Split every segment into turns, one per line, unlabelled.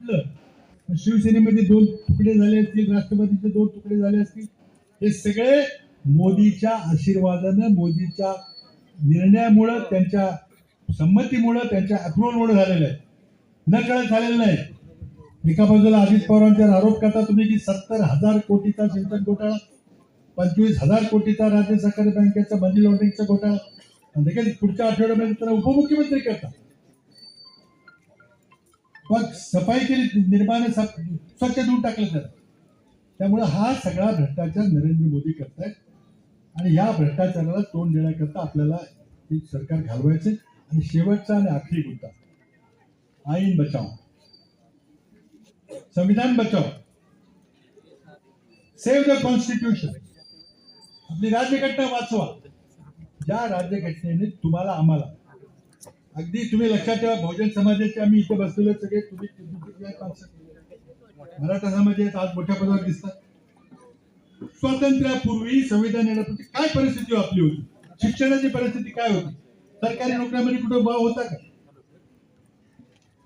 म्हटलं शिवसेनेमध्ये दोन तुकडे झाले असतील राष्ट्रवादीचे दोन तुकडे झाले असतील. हे सगळे मोदीच्या आशीर्वादानं मोदीच्या निर्णयामुळं त्यांच्या संमतीमुळं त्यांच्या अप्रुव्हलमुळे झालेलं आहे. न कळत झालेलं नाही? एका बाजूला अजित पवारांच्यावर आरोप करता तुम्ही की सत्तर हजार कोटीचा सिंचन घोटाळा पंचवीस हजार कोटीचा राज्य सहकारी बँकेचा मनी लॉन्ड्रिंगचा घोटाळा लगेच पुढच्या आठवड्यामध्ये त्याला उपमुख्यमंत्री करता. मग सफाई केली निर्माण स्वच्छ देऊन टाकलं जातं त्यामुळे हा सगळा भ्रष्टाचार नरेंद्र मोदी करतायत. आणि या भ्रष्टाचाराला तोंड देण्याकरता आपल्याला हे सरकार घालवायचे आणि शेवटचा आणि आखरी मुद्दा. आईन बचाव. संविधान बचाव. सेव्ह द कॉन्स्टिट्यूशन आपली राज्यघटना वाचवा. ज्या राज्यघटनेने तुम्हाला आम्हाला अगदी तुम्ही लक्षात ठेवा बहुजन समाजाचे आम्ही इथे बसलेले सगळे. तुम्ही मराठा समाज आज मोठ्या पदावर दिसतात. स्वातंत्र्यापूर्वी संविधान येण्यापूर्वी काय परिस्थिती आपली होती? शिक्षणाची परिस्थिती काय होती? सरकारी नोकऱ्यामध्ये कुठं भाव होता का?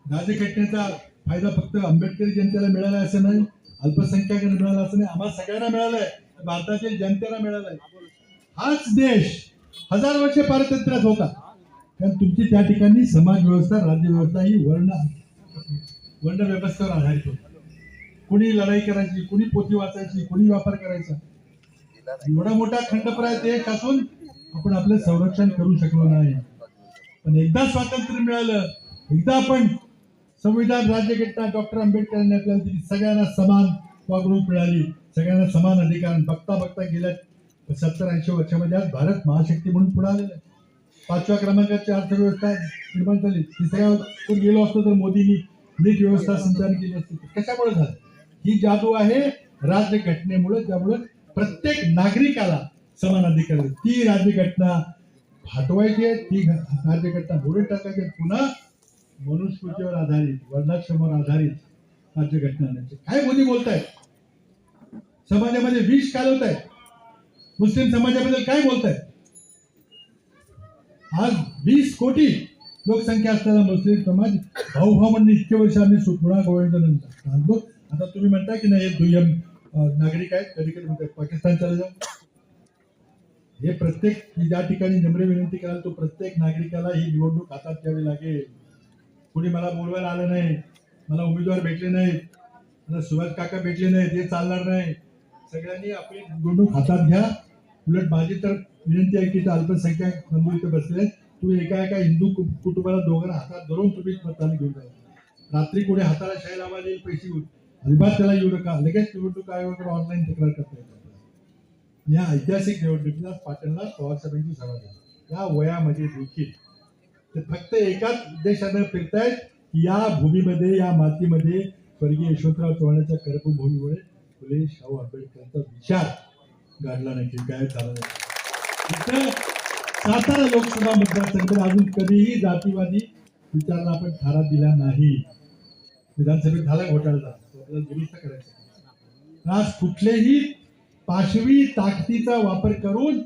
राज्यघटनेचा फायदा फक्त आंबेडकरी जनतेला मिळाला असं नाही. अल्पसंख्याकांना मिळाला असं नाही. आम्हाला सगळ्यांना मिळालाय भारतातील जनतेला मिळालाय हाच देश हजार वर्ष पारतंत्र्यात होता. कारण तुमची त्या ठिकाणी समाज व्यवस्था राज्य व्यवस्था ही वर्ण वर्ण व्यवस्थेवर आधारित होती. कुणी लढाई करायची कुणी पोथी वाचायची कुणी व्यापार करायचा. एवढा मोठा खंडप्राय ते असून आपण आपलं संरक्षण करू शकलो नाही. पण एकदा स्वातंत्र्य मिळालं एकदा आपण संविधान राज्यघटना डॉक्टर आंबेडकरांनी आपल्याला दिली सगळ्यांना समान वागणूक मिळाली सगळ्यांना समान अधिकार बघता बघता गेल्या सत्तर ऐंशी वर्षामध्ये आज भारत महाशक्ती म्हणून पुढे आलेला आहे. पाचव्या क्रमांकाची अर्थव्यवस्था निर्माण झाली. तिसऱ्या गेलो असतो तर मोदींनी नीट व्यवस्था संचालन केली असती. कशामुळे झालं? ही जादू आहे राज्यघटनेमुळे त्यामुळे प्रत्येक नागरिकाला समान अधिकार ती ती राज्यघटना हटवायची आहे ती राज्यघटना मोडून टाकायची पुन्हा मनुस्मृतीवर आधारित वर्णाक्षमावर आधारित राज्यघटना आणायची. काय मोदी बोलतायत? समाजामध्ये विष कालवत आहेत मुस्लिम समाजाबद्दल काय बोलतायत? आज वीस कोटी लोकसंख्या असलेला मुस्लिम समाज भाऊ भाऊ म्हणजे इतके वर्ष आम्ही सुपुणा गोविंद नंतर आता तुम्ही म्हणता की नाही हे दुय्यम नागरिक आहेत कधी कधी म्हणतात पाकिस्तान चालू जाऊ. हे प्रत्येक ज्या ठिकाणी नम्र विनंती कराल तो प्रत्येक नागरिकाला ही निवडणूक हातात घ्यावी लागेल. कोणी मला बोलवायला आलं नाही मला उमेदवार भेटले नाहीत मला सुभाष काका भेटले नाहीत हे चालणार नाही. सगळ्यांनी आपली निवडणूक हातात घ्या. उलट माझी तर विनंती आहे की इथं अल्पसंख्याक बंधू इथे बसले तुम्ही एका एका हिंदू कुटुंबाला दोघांना हातात धरून तुम्ही मतदान घेऊन जा रात्री कोणी हाताला शाही लावायला येईल पैसे घेऊन अजिबात त्याला येऊ नका लगेच निवडणूक आयोगाकडे ऑनलाईन तक्रार करता येते या ऐतिहासिक निवडणुकीला पाटणला पवार साहेबांची सभा झाली. या वयामध्ये देखील ते फक्त एकाच उद्देशानं फिरतायत की या भूमीमध्ये या मातीमध्ये स्वर्गीय यशवंतराव चव्हाणाच्या कर्मभूमीमुळे फुले शाहू आंबेडकरांचा विचार गाडला नाही काय झालं नाही. सातारा लोकसभा मतदारसंघात अजून कधीही जातीवादी विचाराला आपण थारा दिला नाही. विधानसभेत झाला घोटाळा. दुरुस्त करायचा आज कुठलेही पाशवी ताकदीचा वापर करून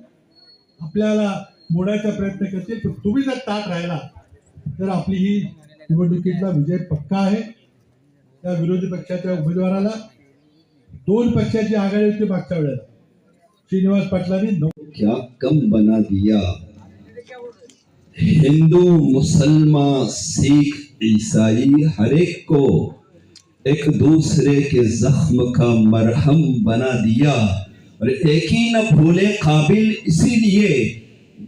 आपल्याला मोडायचा प्रयत्न करतील पण तुम्ही जर ताट राहिला तर आपली ही निवडणुकीतला विजय पक्का आहे. त्या विरोधी पक्षाच्या उमेदवाराला दोन पक्षाची आघाडी होती मागच्या वेळेला. श्रीनिवास पाटलांनी नऊ
क्या कम बना दिया हिंदू मुसलमान सिख ईसाई हर एक को एक दूसरे के जख्म का मरहम बना दिया और एक ही न भूले काबिल इसीलिए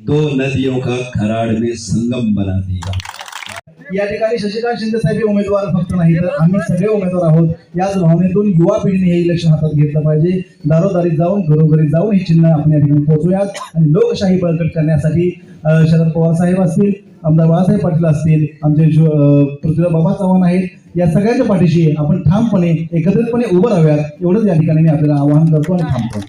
दो नदियों का कराड़ में संगम बना दिया
या ठिकाणी शशिकांत शिंदे साहेब हे उमेदवार फक्त नाही तर आम्ही सगळे उमेदवार आहोत. याच भावनेतून युवा पिढीने हे इलेक्शन हातात घेतलं पाहिजे. दारोदारी जाऊन घरोघरी जाऊन हे चिन्ह आपण या ठिकाणी पोहोचूयात. आणि लोकशाही बळकट करण्यासाठी शरद पवार साहेब असतील आमदार बाळासाहेब पाटील असतील आमचे पृथ्वीराव बाबा चव्हाण आहेत या सगळ्यांच्या पाठीशी आपण ठामपणे एकत्रितपणे उभं राहूयात. एवढंच या ठिकाणी मी आपल्याला आवाहन करतो आणि थांबतो.